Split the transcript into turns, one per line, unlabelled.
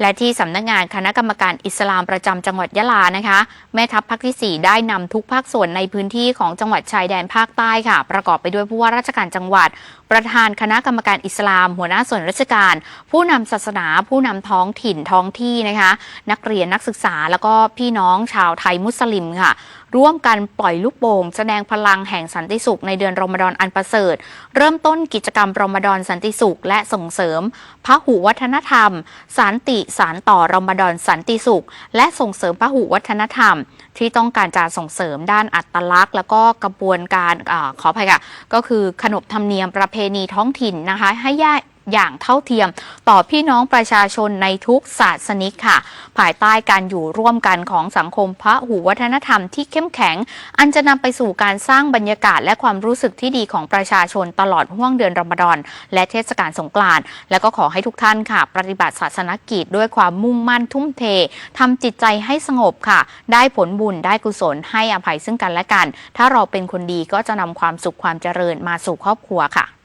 และที่สำนักงานคณะกรรมการอิสลามประจำจังหวัดยะลานะคะ แม่ทัพภาคที่ 4 ได้นำทุกภาคส่วนในพื้นที่ของจังหวัดชายแดนภาคใต้ค่ะ ประกอบไปด้วยผู้ว่าราชการจังหวัด ประธานคณะกรรมการอิสลาม หัวหน้าส่วนราชการ ผู้นำศาสนา ผู้นำท้องถิ่นท้องที่นะคะ นักเรียนนักศึกษาแล้วก็พี่น้องชาวไทยมุสลิมค่ะ ร่วมกันปล่อยลูกโป่งแสดงพลังแห่งสันติสุขในเดือนรอมฎอนอันประเสริฐ เริ่มต้นกิจกรรมรอมฎอนสันติสุข และส่งเสริมพหุวัฒนธรรม สันติสารต่อรอมฎอนสันติสุข และส่งเสริมพหุวัฒนธรรม ที่ต้องการจะส่งเสริมด้านอัตลักษณ์ แล้วก็กระบวนการอขออภัยค่ะก็คือขนบธรรมเนียมประเพณีท้องถิ่นนะคะให้ย่า อย่างเท่าเทียม ต่อพี่น้องประชาชนในทุกศาสนิกค่ะ ภายใต้การอยู่ร่วมกันของสังคมพระหูวัฒนธรรมที่เข้มแข็ง อันจะนำไปสู่การสร้างบรรยากาศและความรู้สึกที่ดีของประชาชนตลอดห่วงเดือนรอมฎอนและเทศกาลสงกรานต์และก็ขอให้ทุกท่านค่ะ ปฏิบัติศาสนกิจด้วยความมุ่งมั่นทุ่มเททำจิตใจให้สงบค่ะ ได้ผลบุญได้กุศลให้อภัยซึ่งกันและกัน ถ้าเราเป็นคนดีก็จะนำความสุขความเจริญมาสู่ครอบครัวค่ะ